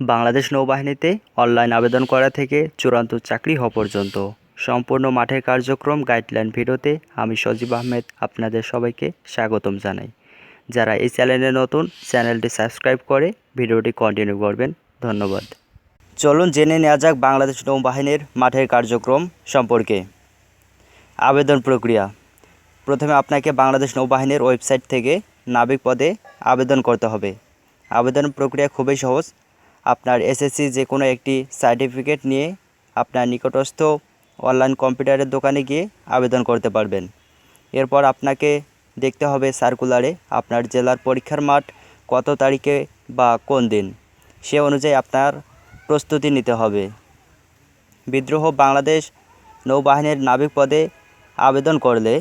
Bangladesh নৌবাহিনীতে online আবেদন করা থেকে চূড়ান্ত চাকরি হওয়া পর্যন্ত। সম্পূর্ণ মাঠের কার্যক্রম গাইডলাইন ভিডিওতে আমি সজীব আহমেদ আপনাদের সবাইকে স্বাগতম জানাই। যারা এই চ্যানেলে নতুন, চ্যানেলটি সাবস্ক্রাইব করে ভিডিওটি কন্টিনিউ করবেন। ধন্যবাদ। চলুন জেনে নেওয়া যাক বাংলাদেশ নৌবাহিনীর মাঠের কার্যক্রম সম্পর্কে। আবেদন প্রক্রিয়া। প্রথমে আপনাকে বাংলাদেশ নৌবাহিনীর ওয়েবসাইট থেকে নাবিক পদে আবেদন করতে হবে। আবেদন প্রক্রিয়া খুবই সহজ। আপনার এসএসসি যে কোনো একটি সার্টিফিকেট নিয়ে আপনার নিকটস্থ অনলাইন কম্পিউটারের দোকানে গিয়ে আবেদন করতে পারবেন। এরপর আপনাকে দেখতে হবে সার্কুলারে আপনার জেলার পরীক্ষার মাঠ কত তারিখে বা কোন দিন। সে অনুযায়ী আপনার প্রস্তুতি নিতে হবে। বিদ্রোহ বাংলাদেশ নৌবাহিনীর নাবিক পদে আবেদন করলে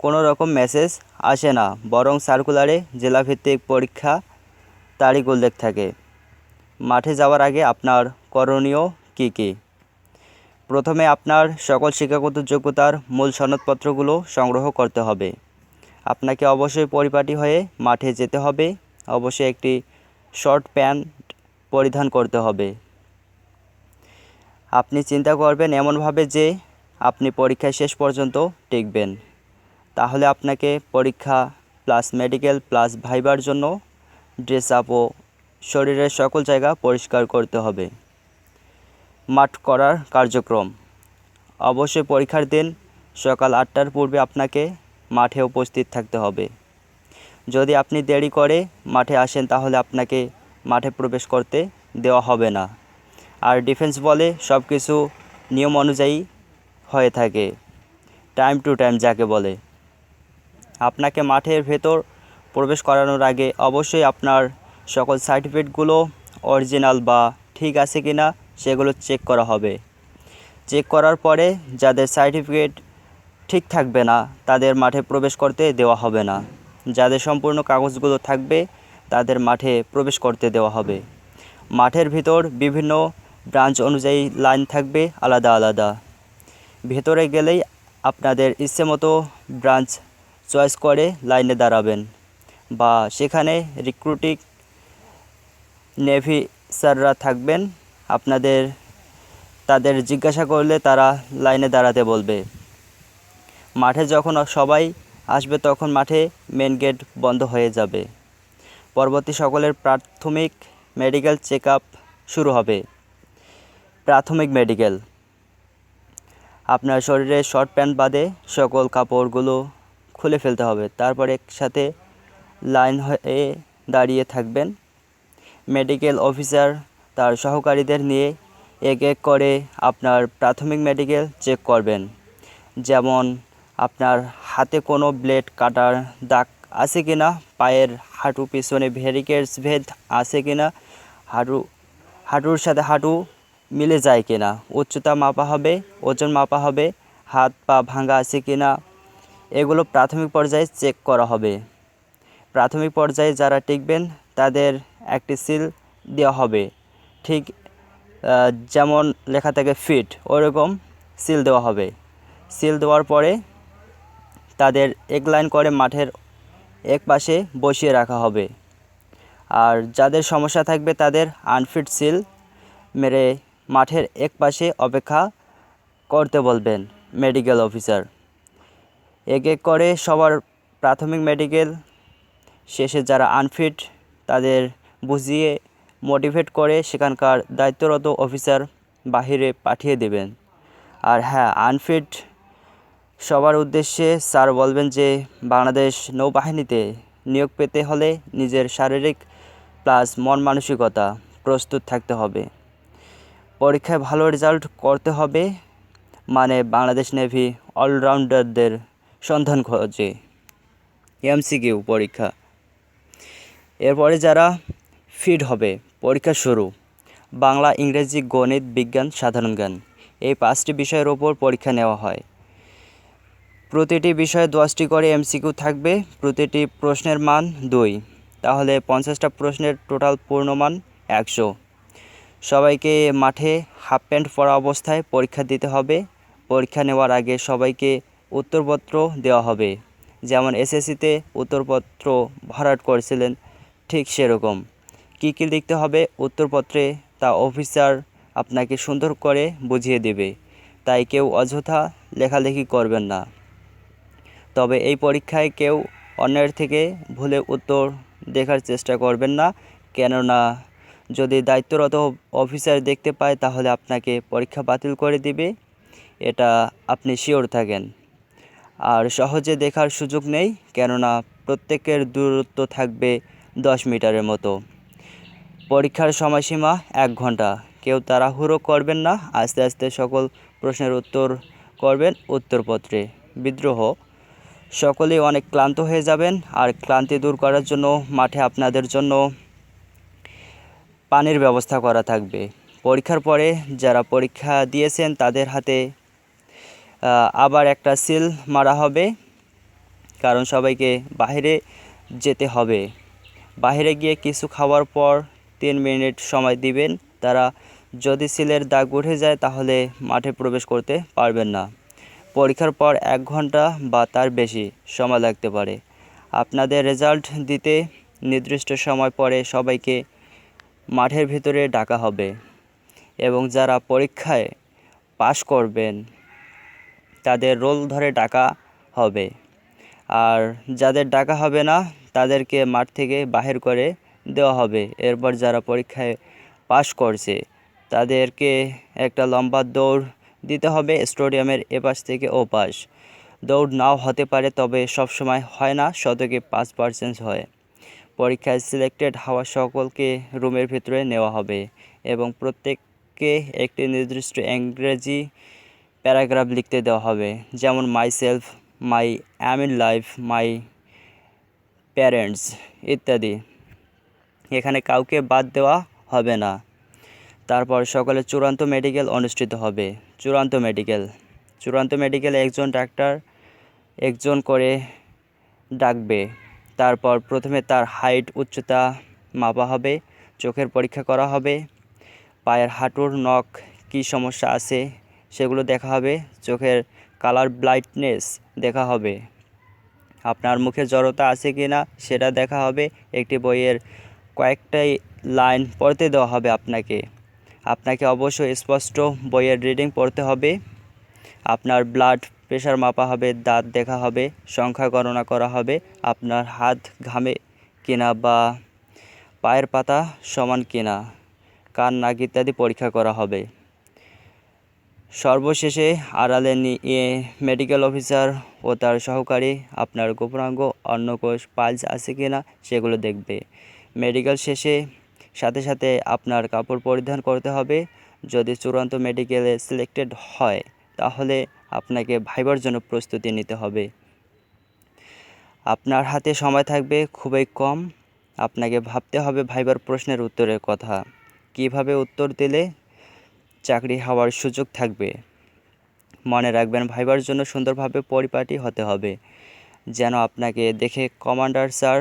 কোনো রকম মেসেজ আসে না, বরং সার্কুলারে জেলাভিত্তিক পরীক্ষা তারিখ উল্লেখ থাকে। মাঠে যাওয়ার আগে আপনার করণীয় কী কী? প্রথমে আপনার সকল শিক্ষাগত যোগ্যতার মূল সনদপত্রগুলো সংগ্রহ করতে হবে। আপনাকে অবশ্যই পরিপাটি হয়ে মাঠে যেতে হবে। অবশ্যই একটি শর্ট প্যান্ট পরিধান করতে হবে। আপনি চিন্তা করবেন এমনভাবে যে আপনি পরীক্ষায় শেষ পর্যন্ত টিকবেন। তাহলে আপনাকে পরীক্ষা প্লাস মেডিকেল প্লাস ভাইবার জন্য ড্রেস আপ ও শরীরের সকল জায়গা পরিষ্কার করতে হবে। মাঠ করার কার্যক্রম। অবশ্যই পরীক্ষার দিন সকাল আটটার পূর্বে আপনাকে মাঠে উপস্থিত থাকতে হবে। যদি আপনি দেরি করে মাঠে আসেন, তাহলে আপনাকে মাঠে প্রবেশ করতে দেওয়া হবে না। আর ডিফেন্স বলে সব কিছু নিয়ম অনুযায়ী হয়ে থাকে। টাইম টু টাইম যাকে বলে। আপনাকে মাঠের ভেতর প্রবেশ করানোর আগে অবশ্যই আপনার সকল সার্টিফিকেটগুলো অরিজিনাল বা ঠিক আছে কি না সেগুলো চেক করা হবে। চেক করার পরে যাদের সার্টিফিকেট ঠিক থাকবে না, তাদের মাঠে প্রবেশ করতে দেওয়া হবে না। যাদের সম্পূর্ণ কাগজগুলো থাকবে, তাদের মাঠে প্রবেশ করতে দেওয়া হবে। মাঠের ভিতর বিভিন্ন ব্রাঞ্চ অনুযায়ী লাইন থাকবে আলাদা আলাদা। ভেতরে গেলেই আপনাদের ইচ্ছে মতো ব্রাঞ্চ চয়েস করে লাইনে দাঁড়াবেন বা সেখানে রিক্রুটিং নেভি স্যাররা থাকবেন। আপনাদের, তাদের জিজ্ঞাসা করলে তারা লাইনে দাঁড়াতে বলবে। মাঠে যখন সবাই আসবে, তখন মাঠে মেন গেট বন্ধ হয়ে যাবে। পরবর্তী সকলের প্রাথমিক মেডিকেল চেক শুরু হবে। প্রাথমিক মেডিকেল। আপনার শরীরে শর্ট প্যান্ট বাদে সকল কাপড়গুলো খুলে ফেলতে হবে। তারপর একসাথে লাইন হয়ে দাঁড়িয়ে থাকবেন। মেডিকেল অফিসার তার সহকারীদের নিয়ে এক এক করে আপনার প্রাথমিক মেডিকেল চেক করবেন। যেমন, আপনার হাতে কোনো ব্লেড কাটার দাগ আছে কি না পায়ের হাঁটু পিছনে ভেরিকেটস ভেদ আছে কি না হাঁটু, হাঁটুর সাথে হাঁটু মিলে যায় কি না উচ্চতা মাপা হবে, ওজন মাপা হবে, হাত পা ভাঙা আছে কি না এগুলো প্রাথমিক পর্যায়ে চেক করা হবে। প্রাথমিক পর্যায়ে যারা টিকবেন, তাদের একটি সিল দেওয়া হবে। ঠিক যেমন লেখা থাকে ফিট ওরকম সিল দেওয়া হবে। সিল দেওয়ার পরে তাদের এক লাইন করে মাঠের এক পাশে বসিয়ে রাখা হবে। আর যাদের সমস্যা থাকবে তাদের আনফিট সিল মেরে মাঠের এক পাশে অপেক্ষা করতে বলবেন মেডিকেল অফিসার এক এক করে সবার প্রাথমিক মেডিকেল শেষে যারা আনফিট তাদের বুঝিয়ে মোটিভেট করে সেখানকার দায়িত্বরত অফিসার বাহিরে পাঠিয়ে দেবেন। আর হ্যাঁ আনফিট সবার উদ্দেশ্যে স্যার বলবেন যে, বাংলাদেশ নৌবাহিনীতে নিয়োগ পেতে হলে নিজের শারীরিক প্লাস মন মানসিকতা প্রস্তুত থাকতে হবে। পরীক্ষায় ভালো রেজাল্ট করতে হবে মানে বাংলাদেশ নেভি অলরাউন্ডারদের সন্ধান খোঁজে। এমসিকিউ পরীক্ষা। এরপরে যারা ফিট হবে। পরীক্ষা শুরু। বাংলা, ইংরেজি, গণিত, বিজ্ঞান, সাধারণ জ্ঞান। এই পাঁচটি বিষয়ের ওপর পরীক্ষা নেওয়া হয়। প্রতিটি বিষয়ে দশটি করে এমসিকিউ থাকবে। প্রতিটি প্রশ্নের মান দুই। তাহলে পঞ্চাশটা প্রশ্নের টোটাল পূর্ণমান একশো। সবাইকে মাঠে হাফ প্যান্ট পরা অবস্থায় পরীক্ষা দিতে হবে। পরীক্ষা নেওয়ার আগে সবাইকে উত্তরপত্র দেওয়া হবে। যেমন এসএসসিতে উত্তরপত্র ভরাট করেছিলেন, ঠিক সেরকম। কী কী লিখতে হবে, উত্তরপত্রে তা অফিসার আপনাকে সুন্দর করে বুঝিয়ে দেবে। তাই কেউ অযথা লেখালেখি করবেন না। তবে এই পরীক্ষায় কেউ অন্যের থেকে ভুলে উত্তর দেখার চেষ্টা করবেন না। কেননা, যদি দায়িত্বরত অফিসার দেখতে পায়, তাহলে আপনাকে পরীক্ষা বাতিল করে দিবে। এটা আপনি শিওর থাকেন। আর সহজে দেখার সুযোগ নেই, কেননা প্রত্যেকের দূরত্ব থাকবে দশ মিটারের মতো। পরীক্ষার সময়সীমা এক ঘণ্টা। কেউ তাড়াহুড়ো করবেন না, আস্তে আস্তে সকল প্রশ্নের উত্তর করবেন উত্তরপত্রে। বিদ্রোহ, সকলেই অনেক ক্লান্ত হয়ে যাবেন আর ক্লান্তি দূর করার জন্য মাঠে আপনাদের জন্য পানির ব্যবস্থা করা থাকবে। পরীক্ষার পরে যারা পরীক্ষা দিয়েছেন তাদের হাতে আবার একটা সিল মারা হবে, কারণ সবাইকে বাইরে যেতে হবে। বাইরে গিয়ে কিছু খাওয়ার পর তিন মিনিট সময় দিবেন। তারা যদি সিলের দাগ উঠে যায়, তাহলে মাঠে প্রবেশ করতে পারবেন না। পরীক্ষার পর এক ঘণ্টা বা তার বেশি সময় লাগতে পারে। আপনাদের রেজাল্ট দিতে নির্দিষ্ট সময় পরে সবাইকে মাঠের ভিতরে ডাকা হবে এবং যারা পরীক্ষায় পাশ করবেন, তাদের রোল ধরে ডাকা হবে। আর যাদের ডাকা হবে না, তাদেরকে মাঠ থেকে বাহির করে দেওয়া হবে। এরপর যারা পরীক্ষায় পাশ করছে, তাদেরকে একটা লম্বা দৌড় দিতে হবে স্টেডিয়ামের এপাশ থেকে ও পাশ দৌড় নাও হতে পারে, তবে সবসময় হয় না, শতকে পাঁচ পার্সেন্ট হয়। পরীক্ষায় সিলেক্টেড হওয়া সকলকে রুমের ভিতরে নেওয়া হবে এবং প্রত্যেককে একটি নির্দিষ্ট ইংরেজি প্যারাগ্রাফ লিখতে দেওয়া হবে। যেমন myself my aim in life my parents ইত্যাদি। এখানে কাউকে বাদ দেওয়া হবে না। তারপর সকালে চূড়ান্ত মেডিকেল অনুষ্ঠিত হবে। চূড়ান্ত মেডিকেল। চূড়ান্ত মেডিকেলে একজন ডাক্তার একজন করে ডাকবে। তারপর প্রথমে তার হাইট, উচ্চতা মাপা হবে, চোখের পরীক্ষা করা হবে, পায়ের হাঁটুর নখ কী সমস্যা আছে সেগুলো দেখা হবে, চোখের কালার ব্লাইটনেস দেখা হবে। আপনার মুখে জড়তা আছে কি না সেটা দেখা হবে, একটি বইয়ের কয়েকটাই লাইন পড়তে দেওয়া হবে আপনাকে। আপনাকে অবশ্যই স্পষ্ট বইয়ের রিডিং পড়তে হবে। আপনার ব্লাড প্রেশার মাপা হবে, দাঁত দেখা হবে, সংখ্যা গণনা করা হবে, আপনার হাত ঘামে কিনা বা পায়ের পাতা সমান কিনা, কান, নাক ইত্যাদি পরীক্ষা করা হবে। সর্বশেষে আড়ালে নিয়ে মেডিকেল অফিসার ও তার সহকারী আপনার গোপনাঙ্গ অন্নকোষ পালস আছে কিনা সেগুলো দেখবে। মেডিকেল শেষে সাথে সাথে আপনার কাপড় পরিধান করতে হবে। যদি চূড়ান্ত মেডিকেলে সিলেক্টেড হয়, তাহলে আপনাকে ভাইবার জন্য প্রস্তুতি নিতে হবে। আপনার হাতে সময় থাকবে খুবই কম। আপনাকে ভাবতে হবে ভাইবার প্রশ্নের উত্তরের কথা। কীভাবে উত্তর দিলে চাকরি হওয়ার সুযোগ থাকবে? মনে রাখবেন, ভাইবার জন্য সুন্দরভাবে পরিপাটি হতে হবে। যেন আপনাকে দেখে কমান্ডার স্যার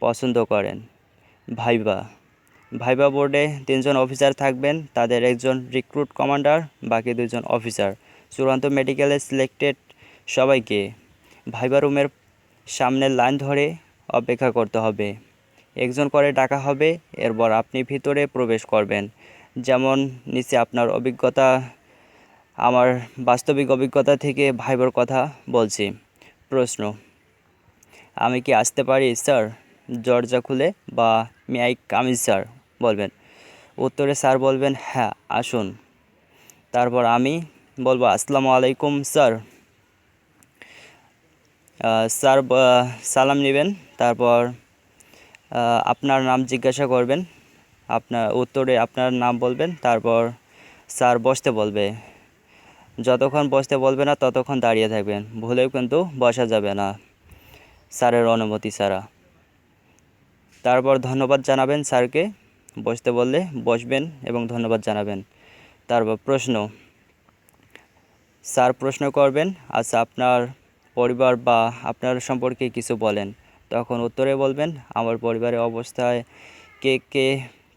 পছন্দ করেন। ভাইবা। ভাইবা বোর্ডে তিনজন অফিসার থাকবেন, তাদের একজন রিক্রুট কমান্ডার, বাকি দুজন অফিসার। চূড়ান্ত মেডিকেলে সিলেক্টেড সবাইকে ভাইবা রুমের সামনের লাইন ধরে অপেক্ষা করতে হবে। একজন করে ডাকা হবে, এরপর আপনি ভিতরে প্রবেশ করবেন। যেমন নিচে আপনার অভিজ্ঞতা, আমার বাস্তবিক অভিজ্ঞতা থেকে ভাইবার কথা বলছি। প্রশ্ন, আমি কি আসতে পারি, স্যার? দরজা খুলে বা মে আই কামিজ স্যার বলবেন। উত্তরে স্যার বলবেন হ্যাঁ আসুন। তারপর আমি বলব, আসসালামু আলাইকুম, স্যার। স্যার সালাম নেবেন। তারপর আপনার নাম জিজ্ঞাসা করবেন। আপনার উত্তরে আপনার নাম বলবেন। তারপর স্যার বসতে বলবে। যতক্ষণ বসতে বলবে না, ততক্ষণ দাঁড়িয়ে থাকবেন। ভুলেও কিন্তু বসা যাবে না। স্যারের অনুমতি ছাড়া। তারপর ধন্যবাদ জানাবেন স্যারকে। বসতে বললে বসবেন এবং ধন্যবাদ জানাবেন। তারপর প্রশ্ন। স্যার প্রশ্ন করবেন আচ্ছা আপনার পরিবার বা আপনার সম্পর্কে কিছু বলেন। তখন উত্তরে বলবেন, আমার পরিবারের অবস্থায় কে কে,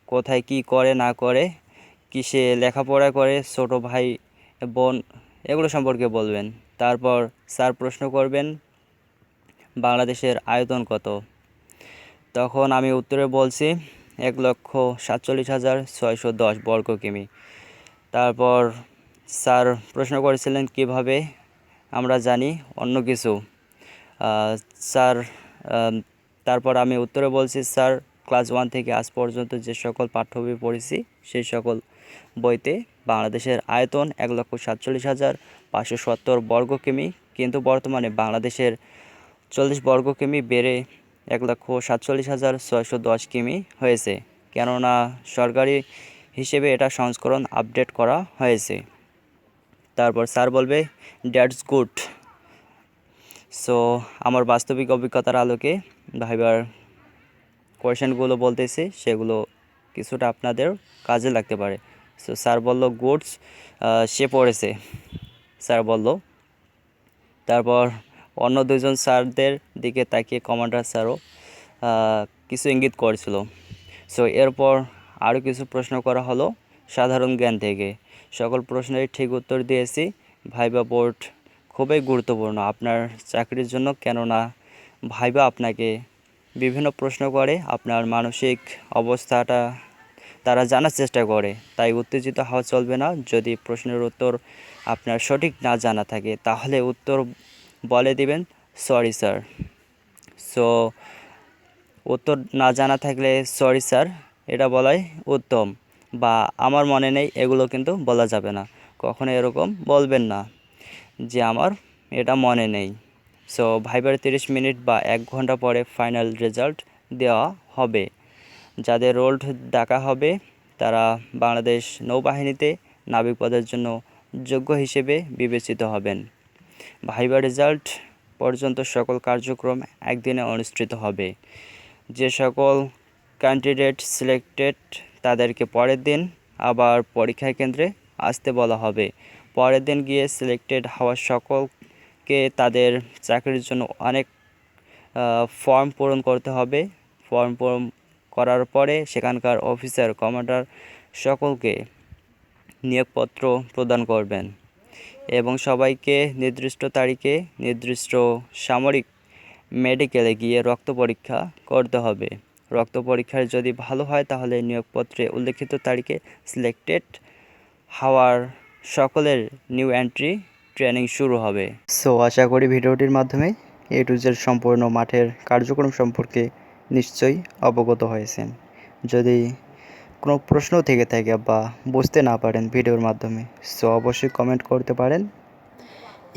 কোথায় কি করে, না করে, কিসে লেখাপড়া করে, ছোট ভাই, বোন, এগুলো সম্পর্কে বলবেন। তারপর স্যার প্রশ্ন করবেন, বাংলাদেশের আয়তন কত? তখন আমি উত্তরে বলছি, এক লক্ষ সাতচল্লিশ হাজার ছয়শো দশ বর্গ কিমি। তারপর স্যার প্রশ্ন করেছিলেন, কীভাবে? আমরা জানি, অন্য কিছু। স্যার তারপর আমি উত্তরে বলছি, স্যার, ক্লাস ওয়ান থেকে আজ পর্যন্ত যে সকল পাঠ্য বই পড়েছি, সেই সকল বইতে বাংলাদেশের আয়তন এক লক্ষ সাতচল্লিশ হাজার পাঁচশো সত্তর বর্গ কিমি, কিন্তু বর্তমানে বাংলাদেশের চল্লিশ বর্গ কিমি বেড়ে এক লক্ষ সাতচল্লিশ হাজার ছয়শো দশ কিমি হয়েছে, কেননা সরকারি হিসেবে এটা সংস্করণ আপডেট করা হয়েছে। তারপর স্যার বলবে, দ্যাটস গুড। সো, আমার বাস্তবিক অভিজ্ঞতার আলোকে ভাইবার কোয়েশনগুলো বলতেছি, সেগুলো কিছুটা আপনাদের কাজে লাগতে পারে। সো, স্যার বলল, গুডস। সে পড়েছে, স্যার বলল। তারপর অন্য দুজন স্যারদের দিকে তাকিয়ে কমান্ডার স্যারও কিছু ইঙ্গিত করেছিল। সো এরপর আরও কিছু প্রশ্ন করা হলো সাধারণ জ্ঞান থেকে। সকল প্রশ্নের ঠিক উত্তর দিয়েছি। ভাইবা বোর্ড খুবই গুরুত্বপূর্ণ। আপনার চাকরির জন্য কেননা ভাইবা আপনাকে বিভিন্ন প্রশ্ন করে, আপনার মানসিক অবস্থাটা তারা জানার চেষ্টা করে। তাই উত্তেজিত হওয়া চলবে না। যদি প্রশ্নের উত্তর আপনার সঠিক না জানা থাকে, তাহলে উত্তর বলে দিবেন, সরি, স্যার। সো, উত্তর না জানা থাকলে, সরি, স্যার। এটা বলাই উত্তম বা আমার মনে নেই, এগুলো কিন্তু বলা যাবে না। কখনো এরকম বলবেন না যে আমার এটা মনে নেই। সো, ভাইবার তিরিশ মিনিট বা এক ঘণ্টা পরে ফাইনাল রেজাল্ট দেওয়া হবে। যাদের রোল্ড ডাকা হবে, তারা বাংলাদেশ নৌবাহিনীতে নাবিক পদের জন্য যোগ্য হিসেবে বিবেচিত হবেন। ভাইবা রেজাল্ট পর্যন্ত সকল কার্যক্রম একদিনে অনুষ্ঠিত হবে। যে সকল ক্যান্ডিডেট সিলেক্টেড তাদেরকে পরের দিন আবার পরীক্ষা কেন্দ্রে আসতে বলা হবে। পরের দিন গিয়ে সিলেক্টেড হওয়া সকলকে তাদের চাকরির জন্য অনেক ফর্ম পূরণ করতে হবে। ফর্ম পূরণ করার পরে সেখানকার অফিসার কমান্ডার সকলকে নিয়োগপত্র প্রদান করবেন। এবং সবাইকে নির্দিষ্ট তারিখে নির্দিষ্ট সামরিক মেডিকেলে গিয়ে রক্ত পরীক্ষা করতে হবে। রক্ত পরীক্ষার যদি ভালো হয়, তাহলে নিয়োগপত্রে উল্লেখিত তারিখে সিলেক্টেড হওয়ার সকলের নিউ এন্ট্রি ট্রেনিং শুরু হবে। সো আশা করি ভিডিওটির মাধ্যমে এ টু জেড সম্পূর্ণ মাঠের কার্যক্রম সম্পর্কে নিশ্চয়ই অবগত হয়েছেন। যদি কোনো প্রশ্ন থেকে থাকে বা বুঝতে না পারেন ভিডিওর মাধ্যমে, সো অবশ্যই কমেন্ট করতে পারেন।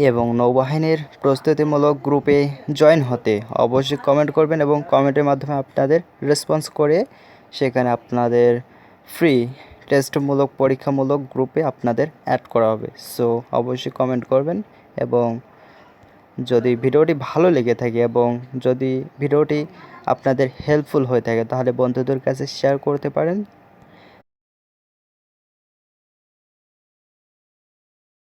এবং নৌবাহিনীর প্রস্তুতিমূলক গ্রুপে জয়েন হতে অবশ্যই কমেন্ট করবেন এবং কমেন্টের মাধ্যমে আপনাদের রেসপন্স করে সেখানে আপনাদের ফ্রি টেস্টমূলক পরীক্ষামূলক গ্রুপে আপনাদের অ্যাড করা হবে। সো অবশ্যই কমেন্ট করবেন এবং যদি ভিডিওটি ভালো লেগে থাকে এবং যদি ভিডিওটি আপনাদের হেল্পফুল হয়ে থাকে, তাহলে বন্ধুদের কাছে শেয়ার করতে পারেন।